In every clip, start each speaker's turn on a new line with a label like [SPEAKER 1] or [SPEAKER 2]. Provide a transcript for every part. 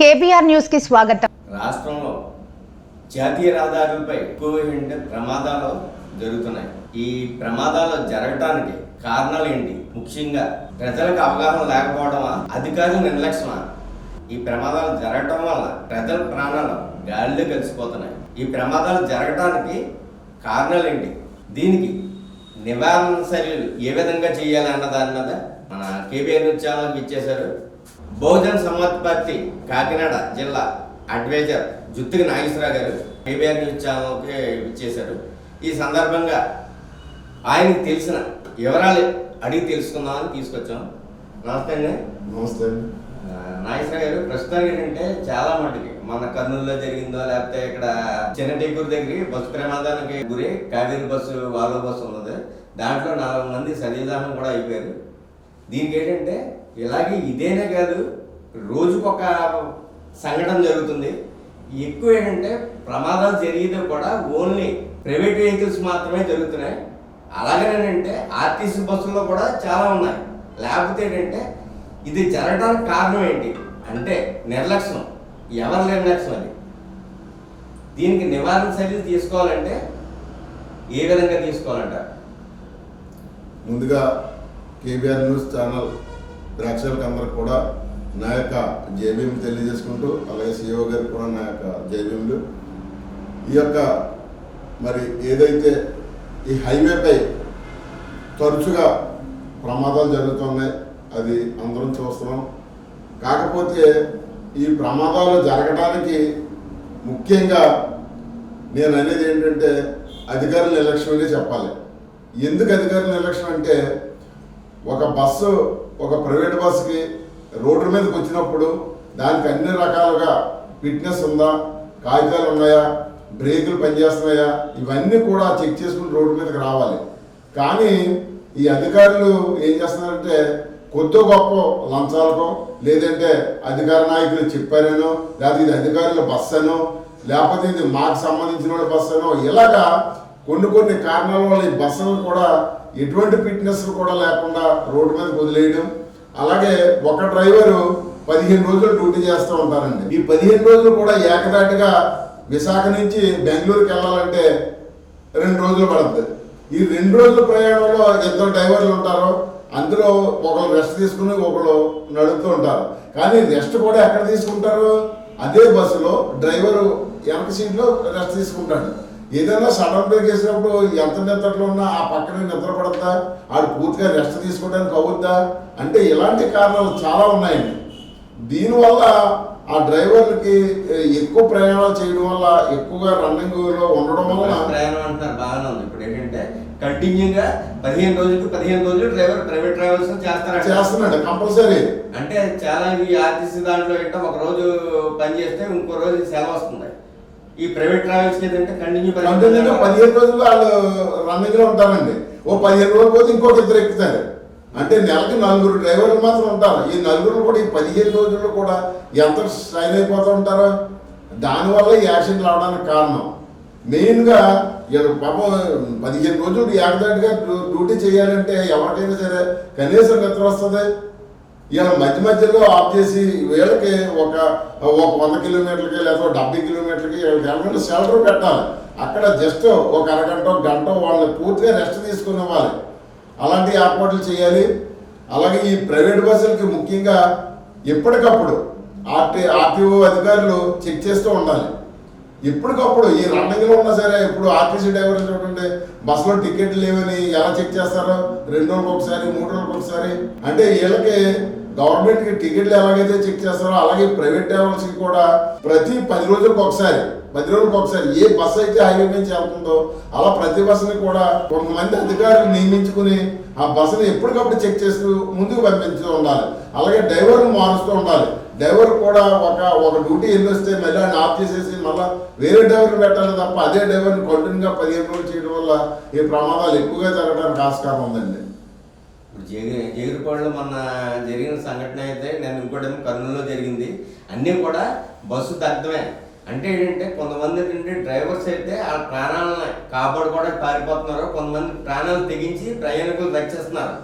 [SPEAKER 1] KBR న్యూస్కి స్వాగతం.
[SPEAKER 2] రాష్ట్రంలో జాతీయ రహదారులపై ఎక్కువ ప్రమాదాలు జరుగుతున్నాయి. ఈ ప్రమాదాలు జరగటానికి కారణాలు ఏంటి? ముఖ్యంగా ప్రజలకు అవగాహన లేకపోవడమా అధికారుల నిర్లక్ష్యమా? ఈ ప్రమాదాలు జరగటం వల్ల ప్రజల ప్రాణాలు గాలిలో కలిసిపోతున్నాయి. ఈ ప్రమాదాలు జరగటానికి కారణాలు ఏంటి? దీనికి నివారణ చర్యలు ఏ విధంగా చేయాలి అన్న దాని మీద మన కేబీఆర్ న్యూస్ ఛానల్కి ఇచ్చేశారు. బహుజన్ సమాజ్ పార్టీ కాకినాడ జిల్లా అడ్వైజర్ జుత్తుకి నాగేశ్వరరావు గారు కేబీఆర్ న్యూస్ ఛానల్కి ఇచ్చేశారు ఈ సందర్భంగా ఆయనకు తెలిసిన వివరాలు అడిగి తెలుసుకుందామని తీసుకొచ్చాం. నమస్తే అండి.
[SPEAKER 3] నమస్తే
[SPEAKER 2] నాగేశ్వర గారు ప్రస్తుతానికి ఏంటంటే చాలా మటుకి మన కర్నూలులో జరిగిందో లేకపోతే ఇక్కడ చిన్న టేకూరు దగ్గర బస్సు ప్రమాదానికి గురి కావేరి బస్సు వాల్వో బస్సు ఉన్నది. దాంట్లో నలభై మంది శరీరానం కూడా అయిపోయారు. దీనికి ఏంటంటే ఇలాగే ఇదేనే కాదు రోజుకొక సంఘటన జరుగుతుంది. ఎక్కువ ఏంటంటే ప్రమాదాలు జరిగేది కూడా ఓన్లీ ప్రైవేట్ వెహికల్స్ మాత్రమే జరుగుతున్నాయి. అలాగేనంటే ఆర్టీసీ బస్సుల్లో కూడా చాలా ఉన్నాయి. లేకపోతే ఏంటంటే ఇది జరగడానికి కారణం ఏంటి? అంటే నిర్లక్ష్యం. ఎవరి నిర్లక్ష్యం అది. దీనికి నివారణ చర్యలు తీసుకోవాలంటే ఏ విధంగా తీసుకోవాలంటారు?
[SPEAKER 3] ముందుగా కేబీఆర్ న్యూస్ ఛానల్ ప్రేక్షకులకు అందరికి కూడా నా యొక్క జేబీఎం తెలియజేసుకుంటూ అలాగే సిఇఓ గారికి కూడా నా యొక్క జేబీఎంలు. ఈ యొక్క మరి ఏదైతే ఈ హైవేపై తరచుగా ప్రమాదాలు జరుగుతున్నాయి అది అందరం చూస్తున్నాం. కాకపోతే ఈ ప్రమాదాలు జరగడానికి ముఖ్యంగా నేను అనేది ఏంటంటే అధికారుల నిర్లక్ష్యమనే చెప్పాలి. ఎందుకు అధికారుల నిర్లక్ష్యం అంటే ఒక బస్సు ఒక ప్రైవేట్ బస్సుకి రోడ్డు మీదకి వచ్చినప్పుడు దానికి అన్ని రకాలుగా ఫిట్నెస్ ఉందా కాగితాలు ఉన్నాయా బ్రేకులు పనిచేస్తున్నాయా ఇవన్నీ కూడా చెక్ చేసుకుని రోడ్డు మీదకి రావాలి. కానీ ఈ అధికారులు ఏం చేస్తున్నారంటే కొద్ది గొప్ప లంచాలకో లేదంటే అధికార నాయకులు చెప్పారనో లేకపోతే ఇది అధికారుల బస్ అనో లేకపోతే ఇది మాకు సంబంధించిన వాళ్ళ బస్ అనో ఇలాగా కొన్ని కొన్ని కారణాల వల్ల ఈ బస్సులు కూడా ఎటువంటి ఫిట్నెస్ కూడా లేకుండా రోడ్డు మీద వదిలేయడం. అలాగే ఒక డ్రైవరు పదిహేను రోజులు డ్యూటీ చేస్తూ ఉంటారండి. ఈ పదిహేను రోజులు కూడా ఏకదాటిగా విశాఖ నుంచి బెంగళూరుకి వెళ్ళాలంటే రెండు రోజులు పడుతుంది ఈ రెండు రోజుల ప్రయాణంలో ఇద్దరు డ్రైవర్లు ఉంటారు. అందులో ఒకరు రెస్ట్ తీసుకుని ఒకరు నడుపుతూ ఉంటారు. కానీ రెస్ట్ కూడా ఎక్కడ తీసుకుంటారు? అదే బస్సులో డ్రైవరు వెనక సీట్లో రెస్ట్ తీసుకుంటాడు. ఏదైనా సడన్ బ్రేక్ వేసినప్పుడు ఎంత నిద్రలో ఉన్నా ఆ పక్కనే నిద్ర పడద్దా ఆడు పూర్తిగా రెస్ట్ తీసుకోవడానికి అవుద్దా అంటే ఇలాంటి కారణాలు చాలా ఉన్నాయండి దీనివల్ల ఆ డ్రైవర్లకి ఎక్కువ ప్రయాణాలు చేయడం వల్ల ఎక్కువగా రన్నింగ్లో ఉండడం వల్ల
[SPEAKER 2] ప్రయాణం అంటున్నారు. బాగానే ఉంది. ఇప్పుడు ఏంటంటే కంటిన్యూగా పదిహేను రోజులకి పదిహేను రోజులు డ్రైవర్ ప్రైవేట్ ట్రావెల్స్ చేస్తారంట.
[SPEAKER 3] చేస్తున్నాడు. కంపల్సరీ.
[SPEAKER 2] అంటే చాలా ఈ ఆర్టీసీ దాంట్లో ఏంటో ఒక రోజు పని చేస్తే ఇంకో రోజు సెలవు వస్తుంది. ఈ ప్రైవేట్ ట్రావెల్స్ ఏంటంటే కంటిన్యూ
[SPEAKER 3] కంటిన్యూగా పదిహేను రోజులు వాళ్ళు రన్నింగ్లో ఉంటారండి ఓ పదిహేను రోజులు పోతే ఇంకొక ఇద్దరు ఎక్కుతారు. అంటే నెలకి నలుగురు డ్రైవర్లు మాత్రం ఉంటారు. ఈ నలుగురు కూడా ఈ పదిహేను రోజుల్లో కూడా ఎంత స్ట్రైన్ అయిపోతూ ఉంటారో దానివల్ల ఈ యాక్సిడెంట్ రావడానికి కారణం. మెయిన్గా వీళ్ళు పాపం పదిహేను రోజులు ఏకదాటిగా డ్యూ- డ్యూటీ చేయాలంటే ఎవరికైనా సరే కనీసం నిద్ర వస్తుంది. ఈయన మధ్య మధ్యలో ఆఫ్ చేసి వీళ్ళకి ఒక ఒక వంద కిలోమీటర్లకి లేదా డెబ్బై కిలోమీటర్లకి వీళ్ళకి వెళ్ళకుండా షెల్టర్ పెట్టాలి. అక్కడ జస్ట్ ఒక అరగంట గంట వాళ్ళని పూర్తిగా రెస్ట్ తీసుకుని ఇవ్వాలి అలాంటి ఏర్పాట్లు చేయాలి. అలాగే ఈ ప్రైవేట్ బస్సులకి ముఖ్యంగా ఎప్పటికప్పుడు ఆర్టీ ఆర్టీఓ అధికారులు చెక్ చేస్తూ ఉండాలి. ఎప్పటికప్పుడు ఈ రన్నింగ్లో ఉన్నా సరే ఇప్పుడు ఆర్టీసీ డ్రైవర్ చూడండి బస్సులో టికెట్లు లేవని ఎలా చెక్ చేస్తారో రెండు రోజులకు ఒకసారి మూడు రోజులకు ఒకసారి. అంటే వీళ్ళకి గవర్నమెంట్కి టికెట్లు ఎలాగైతే చెక్ చేస్తారో అలాగే ప్రైవేట్ డ్రైవర్స్కి కూడా ప్రతి పది రోజులకు ఒకసారి పది రోజులకు ఒకసారి ఏ బస్సు అయితే హైవే నుంచి వెళ్తుందో అలా ప్రతి బస్సుని కూడా కొంతమంది అధికారులు నియమించుకుని ఆ బస్సుని ఎప్పటికప్పుడు చెక్ చేస్తూ ముందుకు పంపించుతూ ఉండాలి. అలాగే డ్రైవర్ను మారుస్తూ ఉండాలి. డ్రైవర్ కూడా ఒక ఒక డ్యూటీ ఎన్ని వస్తే మళ్ళీ ఆయన ఆఫ్ చేసేసి మళ్ళీ వేరే డ్రైవర్ని పెట్టాలి తప్ప అదే డ్రైవర్ని కంటిన్యూగా పదిహేను రోజులు చేయడం వల్ల ఈ ప్రమాదాలు ఎక్కువగా జరగడానికి ఆస్కారం ఉందండి.
[SPEAKER 2] జగిరిపాడులో మొన్న జరిగిన సంఘటన అయితే నేను ఇంకోటి కర్నూలులో జరిగింది. అన్నీ కూడా బస్సు దగ్ధమే. అంటే ఏంటంటే కొంతమంది ఏంటంటే డ్రైవర్స్ అయితే ఆ ప్రాణాలను కాపాడుకోవడానికి పారిపోతున్నారు. కొంతమంది ప్రాణాలు తెగించి ప్రయాణికులు రక్షిస్తున్నారు.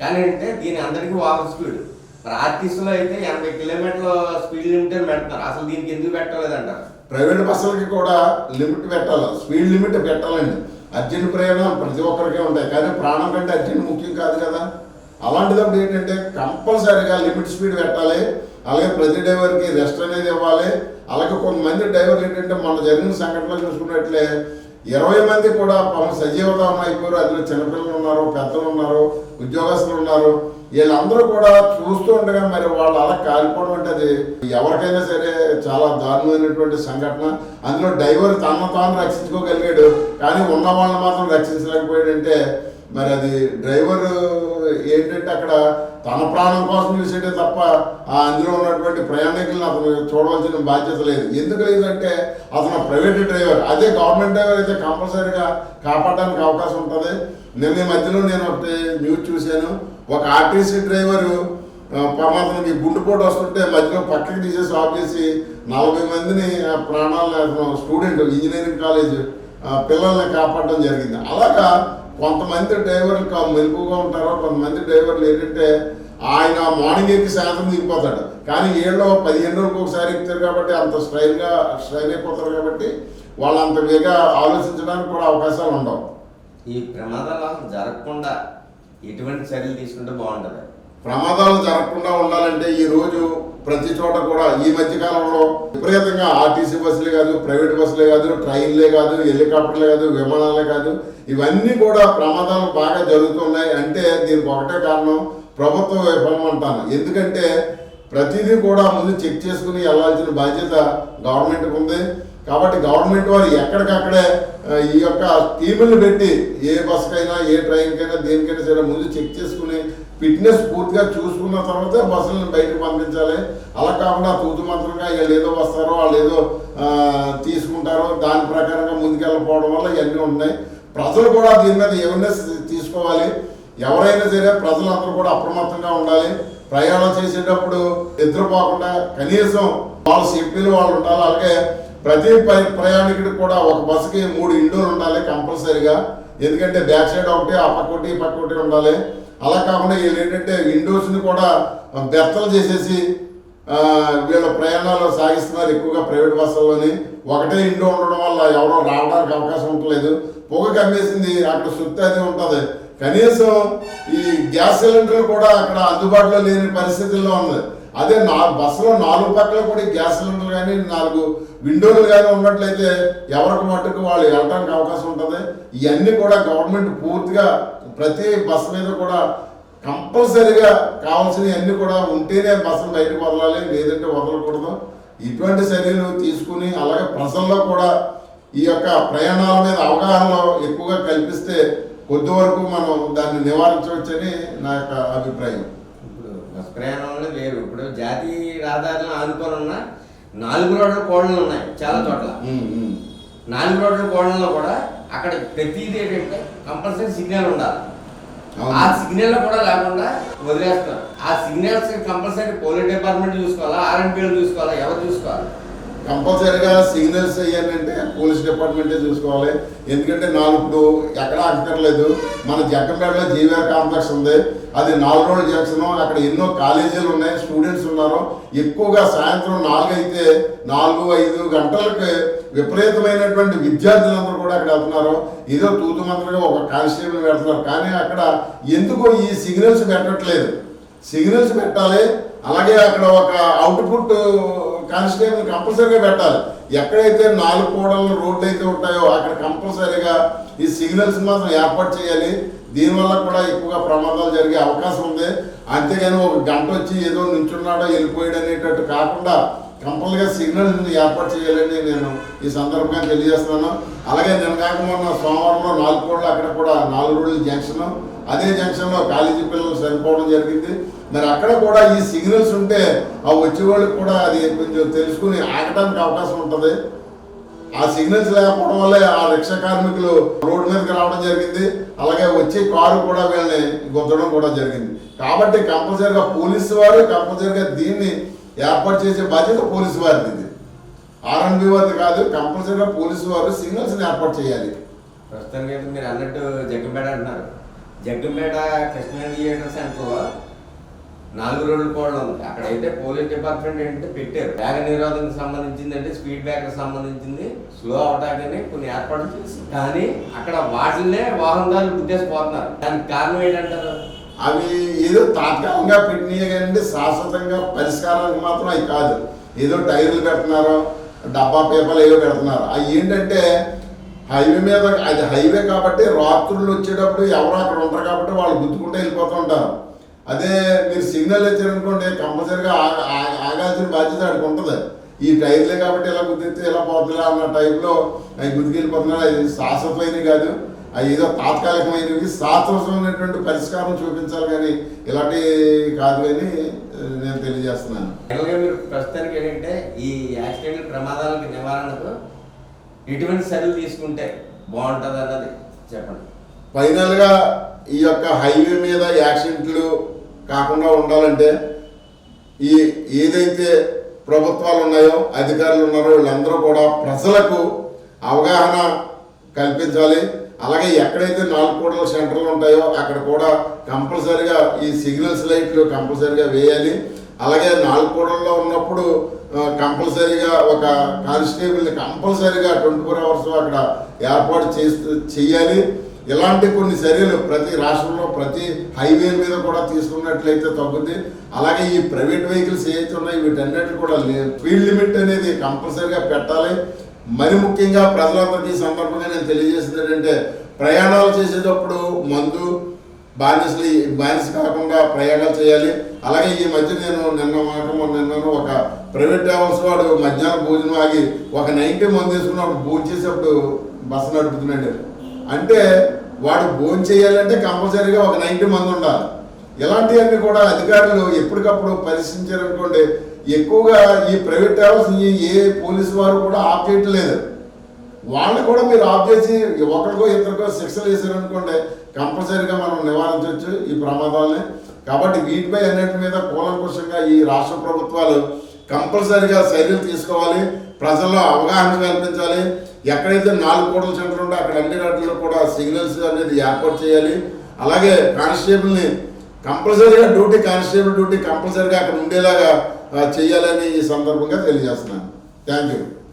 [SPEAKER 2] కానీ ఏంటంటే దీని అందరికీ ఓవర్ స్పీడ్. మరి ఆర్టీసీలో అయితే ఎనభై కిలోమీటర్ల స్పీడ్ లిమిట్ అని పెడుతున్నారు అసలు దీనికి ఎందుకు పెట్టలేదంటారు?
[SPEAKER 3] ప్రైవేట్ బస్సులకి కూడా లిమిట్ పెట్టాలి. స్పీడ్ లిమిట్ పెట్టాలండి. అర్జెంట్ ప్రయాణం ప్రతి ఒక్కరికి ఉంటాయి. కానీ ప్రాణం కంటే అర్జెంట్ ముఖ్యం కాదు కదా. అలాంటిదప్పుడు ఏంటంటే కంపల్సరీగా లిమిట్ స్పీడ్ పెట్టాలి. అలాగే ప్రతి డ్రైవర్కి రెస్ట్ అనేది ఇవ్వాలి. అలాగే కొంతమంది డ్రైవర్లు ఏంటంటే మన జరిగిన సంఘటనలు చూసుకున్నట్లే ఇరవై మంది కూడా పాపం సజీవదానం అయిపోయారు. అందులో చిన్నపిల్లలు ఉన్నారు పెద్దలు ఉన్నారు ఉద్యోగస్తులు ఉన్నారు. వీళ్ళందరూ కూడా చూస్తూ ఉండగా మరి వాళ్ళు అలా కాలిపోవడం అంటే అది ఎవరికైనా సరే చాలా దారుణమైనటువంటి సంఘటన. అందులో డ్రైవర్ తన తాను రక్షించుకోగలిగాడు కానీ ఉన్న వాళ్ళని మాత్రం రక్షించలేకపోయాడంటే మరి అది డ్రైవర్ ఏంటంటే అక్కడ తన ప్రాణం కోసం చూసేటే తప్ప ఆ అందులో ఉన్నటువంటి ప్రయాణికులను అతను చూడవలసిన బాధ్యత లేదు. ఎందుకు లేదంటే అతను ప్రైవేట్ డ్రైవర్. అదే గవర్నమెంట్ డ్రైవర్ అయితే కంపల్సరీగా కాపాడడానికి అవకాశం ఉంటుంది. నిన్న మధ్యలో నేను ఒకటి న్యూస్ చూశాను. ఒక ఆర్టీసీ డ్రైవరు ఆ, ప్రమాదానికి గుండెపోటు వస్తుంటే మధ్యలో పక్కకి తీసేసి ఆఫ్ చేసి నలభై మందిని ప్రాణాలు స్టూడెంట్ ఇంజనీరింగ్ కాలేజ్ పిల్లల్ని కాపాడడం జరిగింది. అలాగా కొంతమంది డ్రైవర్లు కా- మెలకుగా ఉంటారు కొంతమంది డ్రైవర్లు ఏంటంటే ఆయన మార్నింగ్ ఎక్కి సాయంత్రం దిగిపోతాడు. కానీ ఏళ్ళు పదిహేను రోజులకు ఒకసారి ఎక్కుతారు కాబట్టి అంత స్ట్రైన్గా స్ట్రైన్ అయిపోతారు కాబట్టి వాళ్ళు అంత వేగా ఆలోచించడానికి కూడా అవకాశాలు ఉండవు.
[SPEAKER 2] ఈ ప్రమాదాలు జరగకుండా ఎటువంటి చర్యలు తీసుకుంటే బాగుంటుంది.
[SPEAKER 3] ప్రమాదాలు జరగకుండా ఉండాలంటే ఈ రోజు ప్రతి చోట కూడా ఈ మధ్య కాలంలో విపరీతంగా ఆర్టీసీ బస్సులే కాదు ప్రైవేట్ బస్సులే కాదు ట్రైన్లే కాదు హెలికాప్టర్లే కాదు విమానాలే కాదు ఇవన్నీ కూడా ప్రమాదాలు బాగా జరుగుతున్నాయి అంటే దీనికి ఒకటే కారణం ప్రభుత్వ విఫలం అంటాను. ఎందుకంటే ప్రతిదీ కూడా ముందు చెక్ చేసుకుని వెళ్ళాల్సిన బాధ్యత గవర్నమెంట్కి ఉంది కాబట్టి గవర్నమెంట్ వారు ఎక్కడికక్కడే ఈ యొక్క టీములు పెట్టి ఏ బస్కైనా ఏ ట్రైన్కైనా దేనికైనా సరే ముందు చెక్ చేసుకుని ఫిట్నెస్ పూర్తిగా చూసుకున్న తర్వాత బస్సులను బయటకు పంపించాలి. అలా కాకుండా తూతు మంత్రంగా వీళ్ళు ఏదో వస్తారో వాళ్ళు ఏదో తీసుకుంటారో దాని ప్రకారంగా ముందుకెళ్ళకపోవడం వల్ల ఇవన్నీ ఉన్నాయి. ప్రజలు కూడా దీని మీద అవేర్నెస్ తీసుకోవాలి. ఎవరైనా సరే ప్రజలందరూ కూడా అప్రమత్తంగా ఉండాలి. ప్రయాణం చేసేటప్పుడు నిద్రపోకుండా కనీసం వాళ్ళ సేఫ్టీలో వాళ్ళు ఉండాలి. అలాగే ప్రతి ప- ప్రయాణికుడికి కూడా ఒక బస్సుకి మూడు ఇండోర్లు ఉండాలి కంపల్సరీగా. ఎందుకంటే బ్యాక్ సైడ్ ఒకటి ఆ పక్క ఒకటి ఈ పక్క ఒకటి ఉండాలి. అలా కాకుండా వీళ్ళు ఏంటంటే విండోస్ని కూడా బెత్తలు చేసేసి వీళ్ళ ప్రయాణాలు సాగిస్తున్నారు ఎక్కువగా ప్రైవేట్ బస్సుల్లోని. ఒకటే ఇండో ఉండడం వల్ల ఎవరో రావడానికి అవకాశం ఉండలేదు. పొగ కమ్మేసింది అక్కడ సుత్తి అది ఉంటుంది. కనీసం ఈ గ్యాస్ సిలిండర్ కూడా అక్కడ అందుబాటులో లేని పరిస్థితుల్లో ఉంది. అదే నా బస్సులో నాలుగు పక్కల కూడా గ్యాస్ సిలిండర్లు కానీ నాలుగు విండోలు కానీ ఉన్నట్లయితే ఎవరికి మట్టుకు వాళ్ళు వెళ్ళడానికి అవకాశం ఉంటుంది. ఇవన్నీ కూడా గవర్నమెంట్ పూర్తిగా ప్రతి బస్సు మీద కూడా కంపల్సరీగా కావాల్సినవన్నీ కూడా ఉంటేనే బస్సులు బయటకు వదలాలి లేదంటే వదలకూడదు. ఇటువంటి చర్యలు తీసుకుని అలాగే ప్రజల్లో కూడా ఈ యొక్క ప్రయాణాల మీద అవగాహన ఎక్కువగా కల్పిస్తే కొద్ది వరకు మనం దాన్ని నివారించవచ్చని నా యొక్క అభిప్రాయం.
[SPEAKER 2] ఇప్పుడు బస్ ప్రయాణంలో వేరు ఇప్పుడు జాతీయ రహదారులను ఆనుకొని ఉన్న నాలుగు రోడ్ల కోడలు ఉన్నాయి చాలా చోట్ల. నాలుగు రోడ్ల కోడల్లో కూడా అక్కడ ప్రతిదీ ఏంటంటే కంపల్సరీ సిగ్నల్ ఉండాలి. ఆ సిగ్నల్ కూడా లేకుండా వదిలేస్తున్నారు. ఆ సిగ్నల్స్ కంపల్సరీ పోలీస్ డిపార్ట్మెంట్ చూసుకోవాలా? ఆర్ఎంపీలు చూసుకోవాలా? ఎవరు చూసుకోవాలి?
[SPEAKER 3] కంపల్సరీగా సిగ్నల్స్ అయ్యానంటే పోలీస్ డిపార్ట్మెంటే చూసుకోవాలి. ఎందుకంటే నాలుగు ఇప్పుడు ఎక్కడ అక్కర్లేదు మన జగ్గంపేటలో జీవీఆర్ కాంప్లెక్స్ ఉంది. అది నాలుగు రోజుల జంక్షన్. అక్కడ ఎన్నో కాలేజీలు ఉన్నాయి. స్టూడెంట్స్ ఉన్నారు. ఎక్కువగా సాయంత్రం నాలుగు అయితే నాలుగు ఐదు గంటలకు విపరీతమైనటువంటి విద్యార్థులందరూ కూడా అక్కడ వెళ్తున్నారు. ఏదో తూతు మంత్రంగా ఒక కానిస్టేబుల్ పెడుతున్నారు. కానీ అక్కడ ఎందుకో ఈ సిగ్నల్స్ పెట్టట్లేదు. సిగ్నల్స్ పెట్టాలి. అలాగే అక్కడ ఒక అవుట్పుట్ కానిస్టేబుల్ కంపల్సరీగా పెట్టాలి. ఎక్కడైతే నాలుగు కోడలు రోడ్లు అయితే ఉంటాయో అక్కడ కంపల్సరీగా ఈ సిగ్నల్స్ మాత్రం ఏర్పాటు చేయాలి. దీనివల్ల కూడా ఎక్కువగా ప్రమాదాలు జరిగే అవకాశం ఉంది. అంతేగాని ఒక గంట వచ్చి ఏదో నించున్నాడో వెళ్ళిపోయాడు అనేటట్టు కాకుండా కంపల్గా సిగ్నల్ ఏర్పాటు చేయాలని నేను ఈ సందర్భంగా తెలియజేస్తున్నాను. అలాగే నిన్న కాక మొన్న సోమవారంలో నాలుగు కోళ్ళు అక్కడ కూడా నాలుగు రోజుల జంక్షన్. అదే జంక్షన్లో కాలేజీ పిల్లలు చనిపోవడం జరిగింది. మరి అక్కడ కూడా ఈ సిగ్నల్స్ ఉంటే ఆ వచ్చే వాళ్ళకి కూడా అది కొంచెం తెలుసుకుని ఆగడానికి అవకాశం ఉంటుంది. ఆ సిగ్నల్స్ లేకపోవడం వల్ల ఆ రిక్షా కార్మికులు రోడ్డు మీదకి రావడం జరిగింది. అలాగే వచ్చే కారు కూడా వీళ్ళని గుద్దడం కూడా జరిగింది. కాబట్టి కంపల్సరిగా పోలీసు వారు కంపల్సరిగా దీన్ని ఏర్పాటు చేసే బాధ్యత పోలీసు వారిది ఇది. ఆర్ఎన్బి వారిది కాదు కంపల్సరీగా పోలీసు వారు సిగ్నల్స్ని ఏర్పాటు చేయాలి.
[SPEAKER 2] ప్రస్తుతానికి అయితే మీరు అన్నట్టు జగ్గంపేట అంటున్నారు. జగ్గంపేట కృష్ణా థియేటర్ సెంటర్లో నాలుగు రోడ్లు పోవడం ఉంది. అక్కడైతే పోలీస్ డిపార్ట్మెంట్ ఏంటంటే పెట్టారు. వేగ నిరోధనకు సంబంధించింది అంటే స్పీడ్ బ్రేకర్ సంబంధించింది స్లో అవటానికి కొన్ని ఏర్పాట్లు చేసి కానీ అక్కడ వాటినే వాహనదారులు గుద్దేసిపోతున్నారు దానికి కారణం ఏంటంటారు?
[SPEAKER 3] అవి ఏదో తాత్కాలికంగా పెట్టినాయి కానీ శాశ్వతంగా పరిష్కారానికి మాత్రం అవి కాదు. ఏదో టైర్లు పెడుతున్నారు డబ్బా పేపర్లు ఏవో పెడుతున్నారు అవి ఏంటంటే హైవే మీద అది హైవే కాబట్టి రాత్రులు వచ్చేటప్పుడు ఎవరు అక్కడ ఉంటారు కాబట్టి వాళ్ళు గుద్దుకుంటూ వెళ్ళిపోతూ ఉంటారు. అదే మీరు సిగ్నల్ ఇచ్చారనుకోండి కంపల్సరీగా ఆ- ఆగాల్సిన బాధ్యత అక్కడికి ఉంటుంది. ఈ టైర్లే కాబట్టి ఇలా గుద్దితే ఇలా పోతుందా అన్న టైప్లో అవి గుద్దుకెళ్ళిపోతున్నారు. అది శాశ్వతమైనవి కాదు. అవి ఏదో తాత్కాలికమైనవి శాశ్వతమైనటువంటి పరిష్కారం చూపించాలి కానీ ఇలాంటి కాదు అని నేను తెలియజేస్తున్నాను.
[SPEAKER 2] మీరు ప్రస్తుతానికి ఏంటంటే ఈ యాక్సిడెంట్ ప్రమాదాలకు నివారణకు ఎటువంటి చర్యలు తీసుకుంటే బాగుంటుంది అన్నది చెప్పండి.
[SPEAKER 3] ఫైనల్గా ఈ యొక్క హైవే మీద యాక్సిడెంట్లు కాకుండా ఉండాలంటే ఈ ఏదైతే ప్రభుత్వాలు ఉన్నాయో అధికారులు ఉన్నారో వీళ్ళందరూ కూడా ప్రజలకు అవగాహన కల్పించాలి. అలాగే ఎక్కడైతే నాలుగు కోట్ల సెంటర్లు ఉంటాయో అక్కడ కూడా కంపల్సరిగా ఈ సిగ్నల్స్ లైట్లు కంపల్సరిగా వేయాలి. అలాగే నాలుగు కోడల్లో ఉన్నప్పుడు కంపల్సరిగా కంపల్సరీగా ఒక కానిస్టేబుల్ని కంపల్సరీగా ట్వంటీ ఫోర్ అవర్స్ అక్కడ ఏర్పాటు చేస్తూ చెయ్యాలి. ఇలాంటి కొన్ని చర్యలు ప్రతి రాష్ట్రంలో ప్రతి హైవే మీద కూడా తీసుకున్నట్లయితే తగ్గుద్ది. అలాగే ఈ ప్రైవేట్ వెహికల్స్ ఏవైతే ఉన్నాయో వీటన్నిటి కూడా స్పీడ్ లిమిట్ అనేది కంపల్సరీగా పెట్టాలి. మరి ముఖ్యంగా ప్రజలందరికీ సందర్భంగా నేను తెలియజేసింది ఏంటంటే ప్రయాణాలు చేసేటప్పుడు మందు బానిసలు బానిస కాకుండా ప్రయాణాలు చేయాలి. అలాగే ఈ మధ్య నేను నిన్న మాట నిన్నను ఒక ప్రైవేట్ ట్రావెల్స్ వాడు మధ్యాహ్నం భోజనం ఆగి ఒక నైన్టీ మంది తీసుకున్నప్పుడు భోజనం చేసేప్పుడు బస్సు నడుపుతున్నాడు. అంటే వాడు భోజనం చేయాలంటే కంపల్సరీగా ఒక నైన్టీ మంది ఉండాలి. ఇలాంటివన్నీ కూడా అధికారులు ఎప్పటికప్పుడు పరిశీలించారనుకోండి ఎక్కువగా ఈ ప్రైవేట్ ట్రావెల్స్ ఏ పోలీసు వారు కూడా ఆప్ చేయట్లేదు. వాళ్ళని కూడా మీరు ఆఫ్ చేసి ఒకరికో ఇద్దరికో శిక్షలు వేసారనుకోండి కంపల్సరీగా మనం నివారించవచ్చు ఈ ప్రమాదాలని. కాబట్టి వీటిపై అన్నిటి మీద కూలంకుషంగా ఈ రాష్ట్ర ప్రభుత్వాలు కంపల్సరీగా చర్యలు తీసుకోవాలి. ప్రజల్లో అవగాహన కల్పించాలి. ఎక్కడైతే నాలుగు కోట్ల సెంటర్ ఉంటే అక్కడ అన్ని వాటిలో కూడా సిగ్నల్స్ అనేది ఏర్పాటు చేయాలి. అలాగే కానిస్టేబుల్ని కంపల్సరీగా డ్యూటీ కానిస్టేబుల్ డ్యూటీ కంపల్సరీగా అక్కడ ఉండేలాగా చేయాలని ఈ సందర్భంగా తెలియజేస్తున్నాను. Thank you